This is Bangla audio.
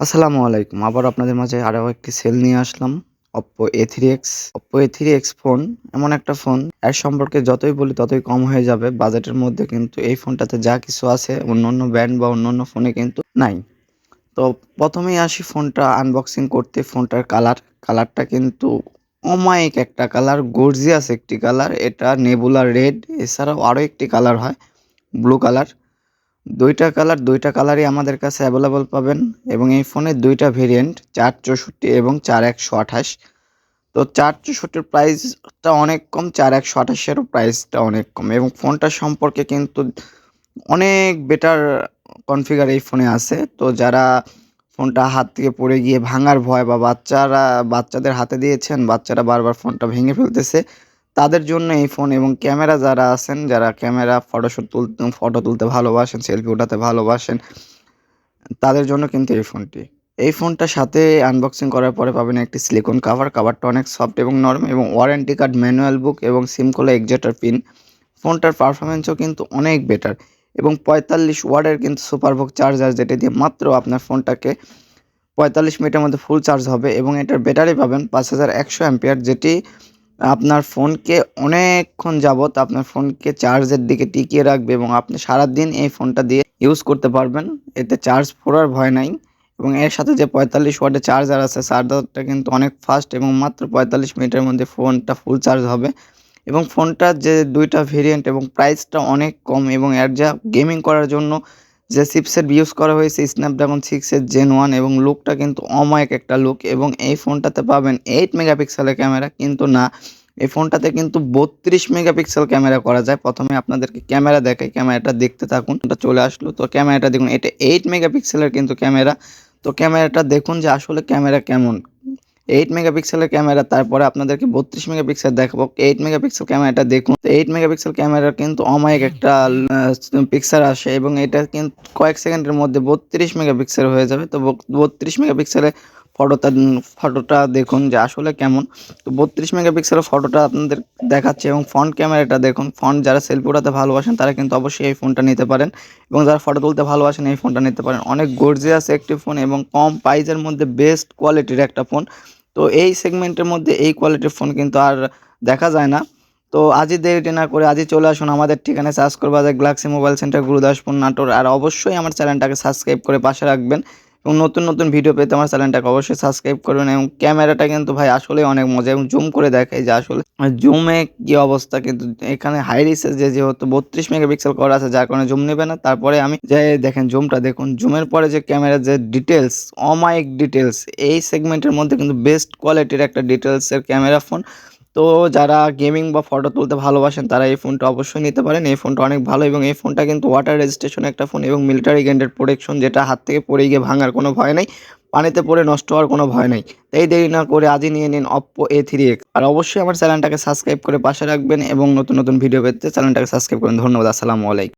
আসসালামু আলাইকুম। আবার আপনাদের মাঝে আরও একটি সেল নিয়ে আসলাম। Oppo A three X Oppo A three X phone এমন একটা ফোন এর সম্পর্কে যতই বলি, ততই কম হয়ে যাবে। বাজেটের মধ্যে কিন্তু এই ফোনটাতে যা কিছু আছে অন্য অন্য ব্র্যান্ড বা অন্য অন্য ফোনে কিন্তু নাই। তো প্রথমেই আসি ফোনটা আনবক্সিং করতে। ফোনটার কালার কালারটা কিন্তু অমায়িক একটা কালার গর্জিয়াস একটি কালার এটা নেবুলা রেড এছাড়াও আরও একটি কালার হয় ব্লু কালার দুইটা কালার, দুইটা কালারই আমাদের কাছে অ্যাভেলেবল পাবেন এবং এই ফোনের দুইটা ভেরিয়েন্ট চার চৌষট্টি এবং চার একশো আঠাশ। তো চার চৌষট্টির প্রাইসটা অনেক কম, চার একশো আঠাশেরও প্রাইসটা অনেক কম এবং ফোনটা সম্পর্কে কিন্তু অনেক বেটার কনফিগার এই ফোনে আছে। তো যারা ফোনটা হাত থেকে পড়ে গিয়ে ভাঙার ভয় বা বাচ্চারা, বাচ্চাদের হাতে দিয়েছেন, বাচ্চারা বারবার ফোনটা ভেঙে ফেলতেছে তাদের জন্য এই ফোন এবং ক্যামেরা যারা আছেন, যারা ক্যামেরা ফটোশ্যুট তুলতে ফটো তুলতে ভালোবাসেন সেলফি ওঠাতে ভালোবাসেন, তাদের জন্য কিন্তু এই ফোনটি এই ফোনটার সাথে আনবক্সিং করার পরে পাবেন একটি সিলিকন কাভার কাভারটা অনেক সফট এবং নরম এবং ওয়ারেন্টি কার্ড ম্যানুয়াল বুক এবং সিম খোলা এক্সেটার পিন ফোনটার পারফরমেন্সও কিন্তু অনেক বেটার এবং পঁয়তাল্লিশ ওয়ার্ডের কিন্তু সুপারভোক চার্জার যেটা দিয়ে মাত্র আপনার ফোনটাকে পঁয়তাল্লিশ মিনিটের মধ্যে ফুল চার্জ হবে এবং এটার ব্যাটারি পাবেন পাঁচ হাজার একশো অ্যাম্পিয়ার যেটি আপনার ফোনকে অনেকক্ষণ যাবত আপনার ফোনকে চার্জের দিকে টিকিয়ে রাখবে এবং আপনি সারাদিন এই ফোনটা দিয়ে ইউজ করতে পারবেন। এতে চার্জ পড়ার ভয় নাই এবং এর সাথে যে পঁয়তাল্লিশ ওয়াটের চার্জার আছে চার্জারটা কিন্তু অনেক ফাস্ট এবং মাত্র পঁয়তাল্লিশ মিনিটের মধ্যে ফোনটা ফুল চার্জ হবে। এবং ফোনটার যে দুইটা ভেরিয়েন্ট এবং প্রাইসটা অনেক কম এবং এর যা গেমিং করার জন্য যে চিপসেট ইউজ করা হয়েছে স্ন্যাপড্রাগন সিক্সের জেন ওয়ান এবং লুকটা কিন্তু অমায়িক একটা লুক এবং এই ফোনটাতে পাবেন এইট মেগাপিক্সেলের ক্যামেরা কিন্তু না। এই ফোনটাতে কিন্তু বত্রিশ মেগাপিক্সেল ক্যামেরা করা যায়। প্রথমে আপনাদেরকে ক্যামেরা দেখাই ক্যামেরাটা দেখতে থাকুন। এটা চলে আসলো। তো ক্যামেরাটা দেখুন, এটা এইট মেগাপিক্সেলের কিন্তু ক্যামেরা তো ক্যামেরাটা দেখুন যে আসলে ক্যামেরা কেমন। এইট মেগাপিক্সেলের ক্যামেরা তারপরে আপনাদেরকে বত্রিশ মেগাপিক্সেল দেখাবো। এইট মেগাপিক্সেল ক্যামেরাটা দেখুন। এইট মেগাপিক্সেল ক্যামেরা কিন্তু অমায়িক একটা পিক্সেল আসে এবং এটা কিন্তু কয়েক সেকেন্ডের মধ্যে বত্রিশ মেগাপিক্সেল হয়ে যাবে। তো বত্রিশ মেগাপিক্সেলে ফটোটা ফটোটা দেখুন যে আসলে কেমন। তো বত্রিশ মেগাপিক্সেলের ফটোটা আপনাদের দেখাচ্ছে এবং ফ্রন্ট ক্যামেরাটা দেখুন। ফ্রন্ট যারা সেলফি ওঠাতে ভালোবাসেন, তারা কিন্তু অবশ্যই এই ফোনটা নিতে পারেন এবং যারা ফটো তুলতে ভালোবাসেন, এই ফোনটা নিতে পারেন। অনেক গর্জিয়াস একটি ফোন এবং কম প্রাইজের মধ্যে বেস্ট কোয়ালিটির একটা ফোন তো এই সেগমেন্টের মধ্যে এই কোয়ালিটির ফোন কিন্তু আর দেখা যায় না। তো আজই দেরিটি না করে আজই চলে আসুন আমাদের ঠিকানায় সার্চ করবা galaxy mobile centre Gurudaspur Natore আর অবশ্যই আমার চ্যানেলটাকে সাবস্ক্রাইব করে পাশে রাখবেন। এবং নতুন নতুন ভিডিও পেতে আমার চ্যানেলটাকে অবশ্যই সাবস্ক্রাইব করবেন এবং ক্যামেরাটা কিন্তু ভাই আসলেই অনেক মজা এবং জুম করে দেখায় যে আসলে জুমে কী অবস্থা কিন্তু এখানে হাই রিসের যে যেহেতু বত্রিশ মেগাপিক্সেল করা আছে, যার কারণে জুম নেবে না। তারপরে আমি যে দেখেন জুমটা দেখুন জুমের পরে যে ক্যামেরার যে ডিটেলস অমাইক ডিটেলস এই সেগমেন্টের মধ্যে কিন্তু বেস্ট কোয়ালিটির একটা ডিটেলসের ক্যামেরা ফোন তো যারা গেমিং বা ফটো তুলতে ভালোবাসেন, তারা এই ফোনটা অবশ্যই নিতে পারেন। এই ফোনটা অনেক ভালো এবং এই ফোনটা কিন্তু ওয়াটার রেজিস্ট্রেশন একটা ফোন এবং মিলিটারি গ্যান্ডেড প্রোটেকশন যেটা হাত থেকে পড়ে গিয়ে ভাঙার কোনো ভয় নেই, পানিতে পড়ে নষ্ট হওয়ার কোনো ভয় নেই। তাই দেরি না করে আজই নিয়ে নিন অপ্পো এ থ্রি এক্স আর অবশ্যই আমার চ্যানেলটাকে সাবস্ক্রাইব করে পাশে রাখবেন এবং নতুন নতুন ভিডিও পেতে চ্যানেলটাকে সাবস্ক্রাইব করেন। ধন্যবাদ, আসসালামু আলাইকুম।